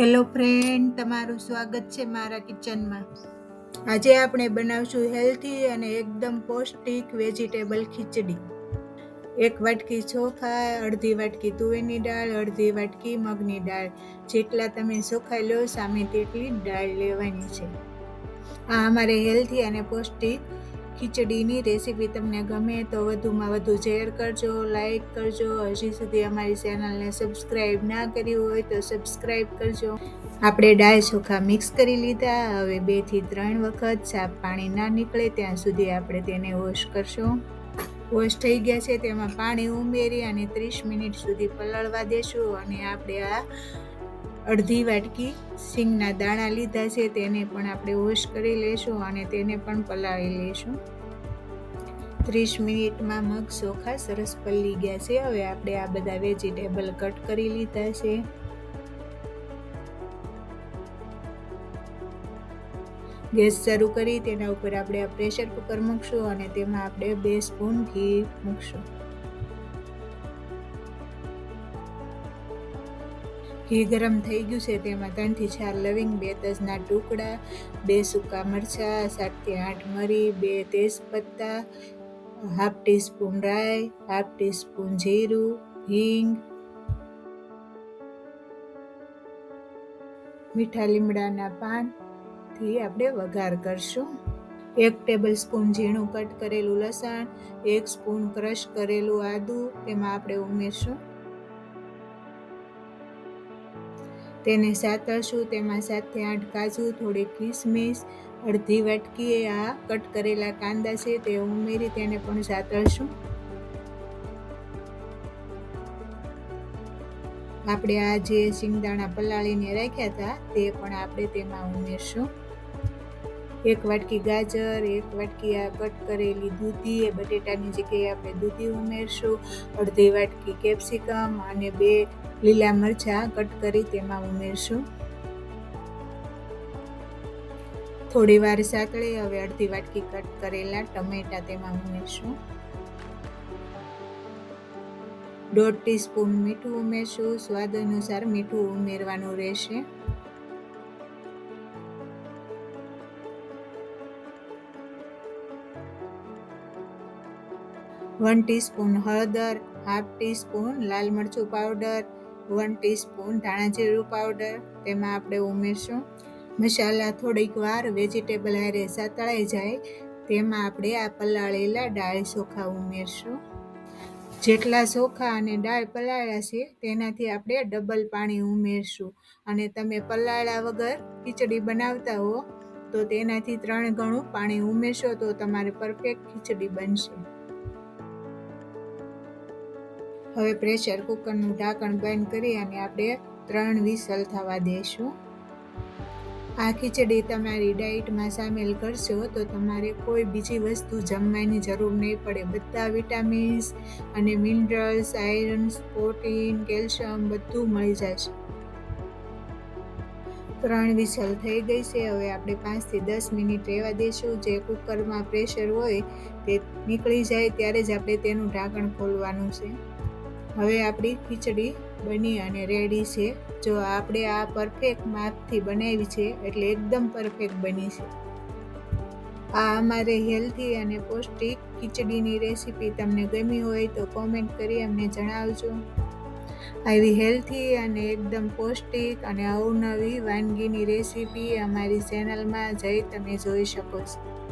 Hello friend તમારું સ્વાગત છે મારા કિચનમાં આજે આપણે બનાવશું હેલ્ધી અને એકદમ પૌષ્ટિક વેજીટેબલ ખીચડી. એક વાટકી ચોખા અડધી વાટકી તુવેરની દાળ, અડધી વાટકી મગની દાળ. જેટલા તમે ચોખા લો સામે તેટલી દાળ લેવાની છે. આ અમારે હેલ્ધી અને પૌષ્ટિક ખીચડીની રેસીપી તમને ગમે તો વધુમાં વધુ શેર કરજો લાઈક કરજો. હજી સુધી અમારી ચેનલને સબસ્ક્રાઈબ ના કરી હોય તો સબસ્ક્રાઈબ કરજો. આપણે ડાળ ચોખા મિક્સ કરી લીધા. હવે બેથી ત્રણ વખત સાફ પાણી ના નીકળે ત્યાં સુધી આપણે તેને વોશ કરશું. વોશ થઈ ગયા છે તેમાં પાણી ઉમેરી અને ત્રીસ મિનિટ સુધી પલળવા દેશું અને આપણે આ અડધી વાટકી સિંગના દાણા લીધા છે, તેને પણ આપણે વોશ કરી લેશું અને તેને પણ પલાળી લેશું. ત્રીસ મિનિટમાં મગ ચોખા સરસ પલ્લી ગયા છે, હવે આપણે આ બધા વેજીટેબલ કટ કરી લીધા છે. ગેસ શરૂ કરી, તેના ઉપર આપણે પ્રેશર કુકર મૂકશું અને તેમાં આપણે બે સ્પૂન ઘી મૂકશું. ઘી ગરમ થઈ ગયું છે, તેમાં ત્રણથી ચાર લવિંગ, બે તજના ટુકડા, બે સૂકા મરચાં, સાતથી આઠ મરી, બે તેજપત્તા, હાફ ટીસ્પૂન રાઈ, હાફ ટીસ્પૂન જીરું, હિંગ. મીઠા લીમડાના પાનથી આપણે વઘાર કરશું. એક ટેબલ સ્પૂન ઝીણું કટ કરેલું લસણ, એક સ્પૂન ક્રશ કરેલું આદું, તેમાં આપણે ઉમેરશું. તેને સાતરશું, તેમાં સાતથી આઠ કાજુ, થોડી કિસમિસ, અડધી વાટકીએ આ કટ કરેલા કાંદા છે, તે ઉમેરી તેને પણ સાતરશું. આપણે આ જે શિંગદાણા પલાળીને રાખ્યા હતા, તે પણ આપણે તેમાં ઉમેરશું. એક વાટકી ગાજર, એક વાટકી આ કટ કરેલી દૂધી, એ બટેટાની જગ્યાએ આપણે દૂધી ઉમેરશું, અડધી વાટકી કેપ્સિકમ અને બે લીલા મરચાં કટ કરી તેમાં ઉમેરશું. થોડી વાર સાતળે હવે અડધી વાટકી કટ કરેલા ટમેટા તેમાં ઉમેરશું. દોઢ ટીસ્પૂન મીઠું ઉમેરશું, સ્વાદ અનુસાર મીઠું ઉમેરવાનું રહેશે. વન ટીસ્પૂન હળદર હાફ ટીસ્પૂન લાલ મરચું પાવડર વન ટીસ્પૂન ધાણા જીરું પાવડર તેમાં આપણે ઉમેરશું. મસાલા થોડીક વાર વેજીટેબલ હારે સાતળાઈ જાય, તેમાં આપણે આ પલાળેલા દાળ ચોખા ઉમેરશું. જેટલા ચોખા અને દાળ પલાળ્યા છે, તેનાથી આપણે ડબલ પાણી ઉમેરશું. અને તમે પલાળ્યા વગર ખીચડી બનાવતા હો, તો તેનાથી ત્રણ ગણું પાણી ઉમેરશો, તો તમારે પરફેક્ટ ખીચડી બનશે. હવે પ્રેશર કુકરનું ઢાંકણ બંધ કરી અને આપણે ત્રણ વિસલ થવા દઈશું આ ખીચડી તમારી ડાયટમાં સામેલ કરશો તો તમારે કોઈ બીજી વસ્તુ જમવાની જરૂર નહીં પડે. બધા વિટામિન્સ અને મિનરલ્સ આયરન્સ પ્રોટીન કેલ્શિયમ બધું મળી જશે. ત્રણ વિસલ થઈ ગઈ છે. હવે આપણે પાંચથી દસ મિનિટ રહેવા દઈશું જે કુકરમાં પ્રેશર હોય તે નીકળી જાય ત્યારે જ આપણે તેનું ઢાંકણ ખોલવાનું છે. હવે આપણી ખીચડી બની અને રેડી છે. જો આપણે આ પરફેક્ટ માપથી બનાવી છે, એટલે એકદમ પરફેક્ટ બની છે. આ અમારે હેલ્ધી અને પૌષ્ટિક ખીચડીની રેસીપી તમને ગમી હોય તો કોમેન્ટ કરી અમને જણાવજો. આવી હેલ્ધી અને એકદમ પૌષ્ટિક અને અવનવી વાનગીની રેસીપી અમારી ચેનલમાં જઈ તમે જોઈ શકો છો.